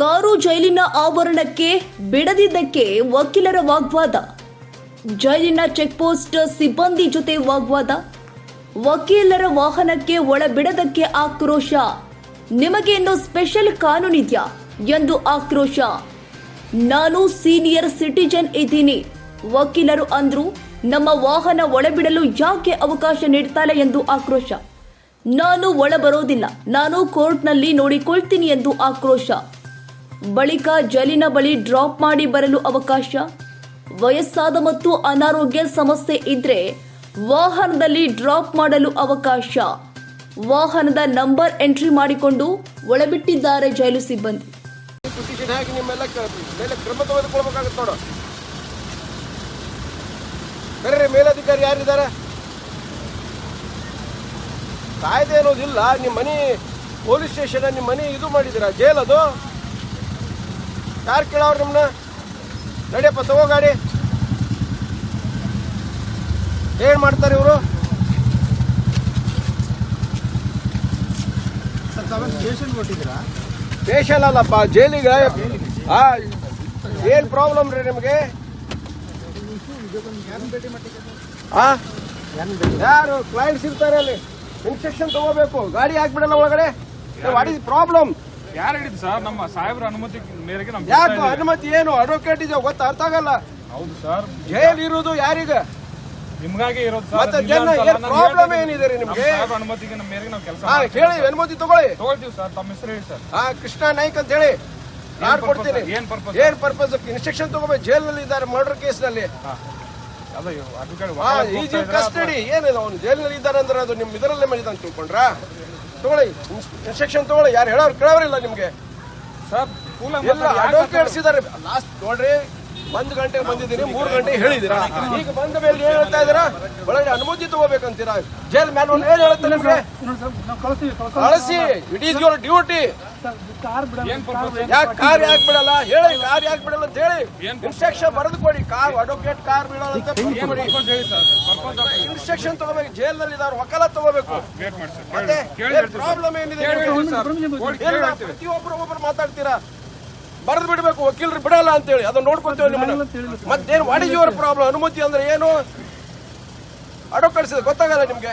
Car ಜೈಲಿನ ಆವರಣಕ್ಕೆ ಬಿಡದಿದ್ದಕ್ಕೆ ವಕೀಲರ ವಾಗ್ವಾದ. ಜೈಲಿನ ಚೆಕ್ಪೋಸ್ಟ್ ಸಿಬ್ಬಂದಿ ಜೊತೆ ವಾಗ್ವಾದ. ವಕೀಲರ ವಾಹನಕ್ಕೆ ಒಳ ಬಿಡದಕ್ಕೆ ಆಕ್ರೋಶ. ನಿಮಗೆ ಇನ್ನು ಸ್ಪೆಷಲ್ ಕಾನೂನಿದ್ಯಾ ಎಂದು ಆಕ್ರೋಶ. ನಾನು ಸೀನಿಯರ್ ಸಿಟಿಜನ್ ಇದ್ದೀನಿ. ವಕೀಲರು ಅಂದ್ರು, ನಮ್ಮ ವಾಹನ ಒಳಬಿಡಲು ಯಾಕೆ ಅವಕಾಶ ನೀಡ್ತಾಳೆ ಎಂದು ಆಕ್ರೋಶ. ನಾನು ಒಳ ಬರೋದಿಲ್ಲ ನಾನು ಕೋರ್ಟ್ನಲ್ಲಿ ನೋಡಿಕೊಳ್ತೀನಿ ಎಂದು ಆಕ್ರೋಶ. ಬಳಿಕ ಜೈಲಿನ ಬಳಿ ಡ್ರಾಪ್ ಮಾಡಿ ಬರಲು ಅವಕಾಶ? ವಯಸ್ಸಾದ ಮತ್ತು ಅನಾರೋಗ್ಯ ಸಮಸ್ಯೆ ಇದ್ರೆ ವಾಹನದಲ್ಲಿ ಡ್ರಾಪ್ ಮಾಡಲು ಅವಕಾಶ? ವಾಹನದ ನಂಬರ್ ಎಂಟ್ರಿ ಮಾಡಿಕೊಂಡು ಒಳಬಿಟ್ಟಿದ್ದಾರೆ ಜೈಲು ಸಿಬ್ಬಂದಿ. ಮೇಲಧಿಕಾರಿ ಯಾರಿದ್ದಾರೆ? ಕಾಯ್ದೆ ಅನ್ನೋದಿಲ್ಲ. ನಿಮ್ಮ ಮನೆ, ಪೊಲೀಸ್ ಸ್ಟೇಷನ್ ನಿಮ್ಮ ಮನೆ ಇದು ಮಾಡಿದ್ದೀರಾ? ಜೈಲ್ ಅದು ಯಾರು ಕೇಳವ್ರು ನಿಮ್ಮನ್ನ ನಡಿಯಪ್ಪ, ತಗೋ ಗಾಡಿ. ಏನ್ ಮಾಡ್ತಾರೆ ಇವರು? ಸ್ಟೇಷನ್ ಅಲ್ಲಪ್ಪ, ಜೈಲಿಗೆ? ಏನ್ ಪ್ರಾಬ್ಲಮ್ ರೀ ನಿಮಗೆ? ಯಾರು ಕ್ಲೈಂಟ್ಸ್ ಇರ್ತಾರೆ ಅಲ್ಲಿ? ಇನ್ಸ್ಟ್ರಕ್ಷನ್ ತಗೋಬೇಕು. ಗಾಡಿ ಹಾಕ್ಬಿಡಲ್ಲ ಒಳಗಡೆ? ವಾಟ್ ಇಸ್ ಪ್ರಾಬ್ಲಮ್ ಯಾರು ಹೇಳಿದ್ ಸರ್? ನಮ್ಮ ಸಾಹೇಬ್ರ ಅನುಮತಿ ಮೇರೆಗೆ ನಮ್ಗೆ ಯಾಕೆ ಅನುಮತಿ ಏನು? ಅಡ್ವೊಕೇಟ್ ಇದೆ ಗೊತ್ತ? ಅರ್ಥ ಆಗಲ್ಲ. ಹೌದು ಸರ್. ಜೈಲ್ ಇರೋದು ಯಾರಿಗೆ? ನಿಮ್ಗಾಗಿ ಇರೋದು ಸರ್ ಮತ್ತೆ ಜನ ಏನ್ ಹೇಳ್ತೀನಿ. ಏನಿದೆ ರೀ ನಿಮ್ಗೆ? ಸಾಹೇಬ್ರ ಅನುಮತಿಗೆ ನಮ್ಮ ಮೇರೆಗೆ ನಾವು ಕೆಲಸ ಹಾ ಹೇಳಿ ಅನುಮತಿ ತಗೊಳ್ಳಿ. ತಗೊಳ್ತೀವಿ ಸರ್ ತಮ್ಮ ಹೆಸರು ಹೇಳಿ ಸರ್. ಹಾ ಕೃಷ್ಣ ನಾಯ್ಕ್ ಅಂತ ಹೇಳಿ. ನಾನು ಕೊಡ್ತೀನಿ? ಏನ್ ಪರ್ಪಸ್ ಏನ್ ಪರ್ಪಸ್ ಇನ್ಸ್ಟ್ರಕ್ಷನ್ ತಗೋಬೇಕು ಜೈಲಿನಲ್ಲಿ ಇದ್ದಾರೆ ಮರ್ಡರ್ ಕೇಸ್ನಲ್ಲಿ ಈಸ್ ಇನ್ ಕಸ್ಟಡಿ ಏನಿದೆ ಅವನು ಜೈಲಿನಲ್ಲಿ ಇದ್ದಾರೆ ಅಂದ್ರೆ ಅದು ನಿಮ್ ಇದರಲ್ಲೇ ಮಾಡಿದ ಅಂತ ತಿಳ್ಕೊಂಡ್ರಾ ತಗೊಳ್ಳಿ ಇನ್ಸ್ಟ್ರಕ್ಷನ್ ತಗೊಳ್ಳಿ ಯಾರು ಹೇಳೋರು ಕೇಳೋರಿಲ್ಲ ನಿಮ್ಗೆ ಎಲ್ಲ ಅಡ್ವೊಕೇಟ್ಸ್ ಇದ್ದಾರೆ ಲಾಸ್ಟ್ ನೋಡ್ರಿ ಒಂದ್ ಗಂಟೆಗೆ ಬಂದಿದ್ದೀನಿ ಮೂರ್ ಗಂಟೆ ಹೇಳಿದಿರಾ ಈಗ ಬಂದ ಮೇಲೆ ಏನ್ ಹೇಳ್ತಾ ಇದೀರಾ ಒಳಗಡೆ ಅನುಮತಿ ತಗೋಬೇಕಂತೀರಾ ಜೈಲ್ ಮ್ಯಾನ್ ಏನು ಹೇಳುತ್ತೆ ನಿಮ್ಗೆ ಕಳಿಸಿ ಇಟ್ ಈಸ್ ಯುವರ್ ಡ್ಯೂಟಿ ಯಾಕೆ ಕಾರ್ ಯಾಕೆ ಬಿಡಲ್ಲ. ಹೇಳಿ ಕಾರ್ ಯಾಕೆ ಬಿಡಲ್ಲ ಅಂತ ಹೇಳಿ. ಇನ್ಸ್ಟ್ರಕ್ಷನ್ ಬರೆದು ಕೊಡಿ ಕಾರ್ ಅಡ್ವೊಕೇಟ್ ಕಾರ್ ಬಿಡಲ್ಲ ಅಂತ ಹೇಳಿ ಸರ್? ಇನ್ಸ್ಟ್ರಕ್ಷನ್ ತಗೋಬೇಕು ಜೈಲ್ನಲ್ಲಿ ಇದಾರೆ ವಕಾಲತ್ ತಗೋಬೇಕು. ಮತ್ತೆ ಕೇಳಿ ಪ್ರಾಬ್ಲಮ್ ಏನಿದೆ? ಸರ್. ಎಲ್ಲ ಹೇಳ್ತೀವಿ ಮಾತಾಡ್ತೀರಾ? ಬರೆದು ಬಿಡಬೇಕು ವಕೀಲರು ಬಿಡಲ್ಲ ಅಂತೇಳಿ ಅದನ್ನ ನೋಡ್ಕೊತೇವೆ ನಿಮ್ಮನ್ನ. ಮತ್ತೇನು ವಾಟ್ ಇಸ್ ಯುವರ್ ಪ್ರಾಬ್ಲಮ್ ಅನುಮತಿ ಅಂದ್ರೆ ಏನು? ಅಡ್ವೊಕೇಟ್ಸ್ ಗೊತ್ತಾಗಲ್ಲ ನಿಮ್ಗೆ?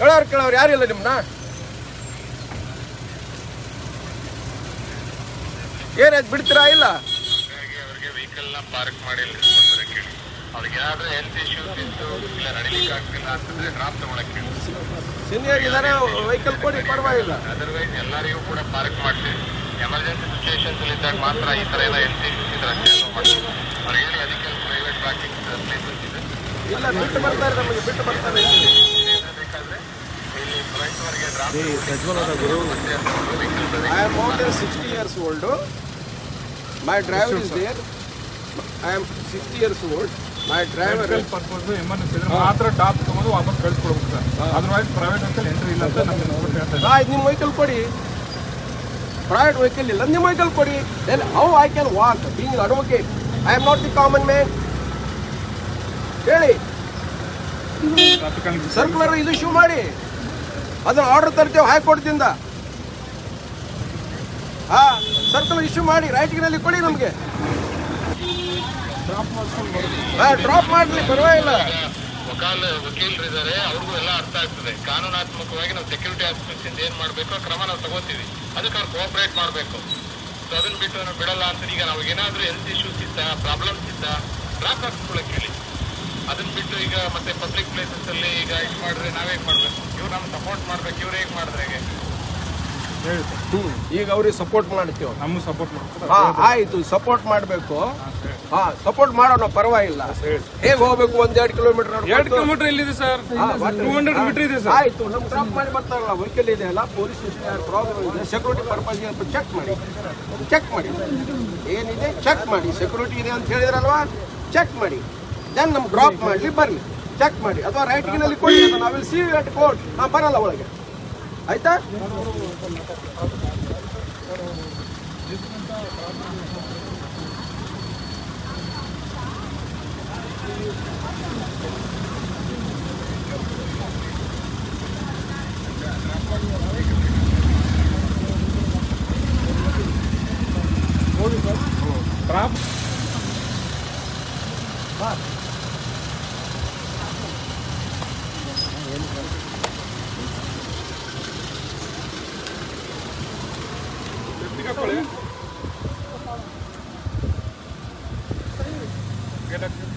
ಹೇಳೋರು ಕೇಳೋರು ಯಾರಿಲ್ಲ ನಿಮ್ಮನ್ನ? ಏನಾಯ್ತು ಬಿಡ್ತೀರಾ ಇಲ್ಲ? ಹಾಗಾಗಿ ಅವರಿಗೆ ವೆಹಿಕಲ್ನ ಪಾರ್ಕ್ ಮಾಡಿ ಅವ್ರಿಗೆ ಏನಾದ್ರೂ ಹೆಲ್ತ್ ಇಶ್ಯೂಸ್ ಇತ್ತು ಇಲ್ಲ ನಡಿಲಿಕ್ಕೆ ಆಗ್ತಿಲ್ಲ ಅಂತಂದ್ರೆ ಡ್ರಾಪ್ ತಗೊಳಕ್ ಹೇಳಿ ಸೀನಿಯರ್ ಇದಾರೆ ವೆಹಿಕಲ್ ಕೊಡಿ ಪರವಾಗಿಲ್ಲ. ಅದರ್ವೈಸ್ ಎಲ್ಲರಿಗೂ ಕೂಡ ಪಾರ್ಕ್ ಮಾಡ್ತೀವಿ. ಎಮರ್ಜೆನ್ಸಿ ಸಿಚುವೇಶನ್ಸ್ ಇದ್ದಾಗ ಮಾತ್ರ ಈ ತರ ಎಲ್ಲ ಹೆಲ್ತ್ ಇಶ್ಯೂಸ್ ಇದ್ರೆ ಅಷ್ಟೇ ಮಾಡ್ತೀವಿ. ಅವ್ರಿಗೆ ಹೇಳಿ ಅದಕ್ಕೆ ಪ್ರೈವೇಟ್ ಪಾರ್ಕಿಂಗ್ ಪ್ಲೇಸಸ್ ಇದೆ. ಇಲ್ಲ ಬಿಟ್ಟು ಬರ್ತಾರೆ ನಮಗೆ ಬಿಟ್ಟು ಬರ್ತಾರೆ ಬೇಕಾದ್ರೆ ಇಲ್ಲಿ I am more than sixty years old my driver is there I am sixty years old my driver purpose emergency ಮಾತ್ರ ಟಾಪ್ ತಗೊಂಡು ವಾಪಸ್ ಕಳಿಸ್ಕೊಡ್ಬೇಕು ಸರ್. ಅದರ್ವೈಸ್ ಪ್ರೈವೇಟ್ ಎಂಟ್ರಿ ಇಲ್ಲ ಅಂತ ನಮ್ಗೆ ನೋಡ್ಬಿಟ್ಟು ಹೇಳ್ತಾ ಆಯ್ತು ನಿಮ್ಮ ವೆಹಿಕಲ್ ಕೊಡಿ. ಪ್ರೈವೇಟ್ ವೆಹಿಕಲ್ ಇಲ್ಲ ನಿಮ್ಮ ವೆಹಿಕಲ್ ಕೊಡಿ. Then how I can walk being advocate I am not the common man ಹೇಳಿ. ಸರ್ಕುಲರ್ ಇದು ಇಶ್ಯೂ ಮಾಡಿ. ಅದನ್ನ ಆರ್ಡರ್ ತರ್ತೇವೆ ಹೈಕೋರ್ಟ್ದಿಂದ. ಹಾ ಸರ್ಕಲ್ ಇಶ್ಯೂ ಮಾಡಿ ರೈಟಿಂಗ್ನಲ್ಲಿ ಕೊಡಿ ನಮಗೆ. ಡ್ರಾಪ್ ಮಾಡಲಿ, ಪರವಾಗಿಲ್ಲ. ವಕಾಲ ವಕೀಲರು ಇದ್ದಾರೆ ಅವ್ರಿಗೂ ಎಲ್ಲ ಅರ್ಥ ಆಗ್ತದೆ. ಕಾನೂನಾತ್ಮಕವಾಗಿ ನಾವು ಸೆಕ್ಯೂರಿಟಿ ಆಸ್ಪೆಕ್ಟ್ಸ್ ಏನು ಮಾಡ್ಬೇಕು ಕ್ರಮ ನಾವು ತಗೋತೀವಿ. ಅದಕ್ಕೆ ಅವ್ರು ಕೋಆಪರೇಟ್ ಮಾಡಬೇಕು. ಸೊ ಅದನ್ನ ಬಿಟ್ಟು ನಾವು ಬಿಡಲ್ಲ ಅಂತ ಈಗ ನಾವು ಏನಾದರೂ ಹೆಲ್ತ್ ಇಶ್ಯೂಸ್ ಇತ್ತ ಪ್ರಾಬ್ಲಮ್ಸ್ ಇತ್ತ ಡ್ರಾಪ್ ಹಾಕ್ಸ್ಕೊಳಕ್ಕೆ ಅದನ್ನ ಬಿಟ್ಟು ಈಗ ಮತ್ತೆ ಪಬ್ಲಿಕ್ ಪ್ಲೇಸಸ್ ಅಲ್ಲಿ ಈಗ ಇದು ಮಾಡಿದ್ರೆ ನಾವೇ ಮಾಡ್ಬೇಕು? ಇವ್ರು ನಮ್ಗೆ ಸಪೋರ್ಟ್ ಮಾಡ್ಬೇಕು ಇವ್ರು ಹೇಗೆ ಮಾಡಿದ್ರೆ ಹೇಗೆ? ಈಗ ಅವ್ರಿಗೆ ಸಪೋರ್ಟ್ ಮಾಡ್ತೀವಿ ನಮ್ಮ ಸಪೋರ್ಟ್ ಮಾಡ್ತೀವಿ ಹಾ ಆಯ್ತು ಸಪೋರ್ಟ್ ಮಾಡಬೇಕು. ಹಾ ಸಪೋರ್ಟ್ ಮಾಡೋಣ ಪರವಾಗಿಲ್ಲ. ಹೇಗೆ ಹೋಗ್ಬೇಕು ಒಂದ್ ಎರಡು ಕಿಲೋಮೀಟರ್ ಎರಡು ಕಿಲೋಮೀಟರ್ ಎಲ್ಲಿದೆ ಸರ್? ಟೂ ಹಂಡ್ರೆಡ್ ಮೀಟರ್ ಇದೆ ಸರ್. ಆಯ್ತು ನಮ್ ಡ್ರಾಪ್ ಮಾಡಿ ಬರ್ತಾರಲ್ಲ ವೆಹಿಕಲ್ ಇದೆ ಅಲ್ಲ ಪೊಲೀಸ್ ಸ್ಟೇಷನ್ ಪ್ರಾಬ್ಲಮ್ ಇದೆ ಸೆಕ್ಯೂರಿಟಿ ಪರ್ಪಸ್ ಚೆಕ್ ಮಾಡಿ. ಚೆಕ್ ಮಾಡಿ. ಏನಿದೆ? ಚೆಕ್ ಮಾಡಿ. ಸೆಕ್ಯೂರಿಟಿ ಇದೆ ಅಂತ ಹೇಳಿದ್ರಲ್ವಾ? ಚೆಕ್ ಮಾಡಿ. ದೆನ್ ನಮ್ಗೆ ಡ್ರಾಪ್ ಮಾಡಲಿ, ಬರಲಿ. ಚೆಕ್ ಮಾಡಿ. ಅಥವಾ ರೈಟಿಂಗ್ನಲ್ಲಿ ಕೊಡಿ ನಾವಿಲ್ಲಿ ಸಿ ಅಟ್ ಕೋರ್ಟ್ ನಾವು ಬರಲ್ಲ ಒಳಗೆ. ಆಯ್ತಾ? get up here?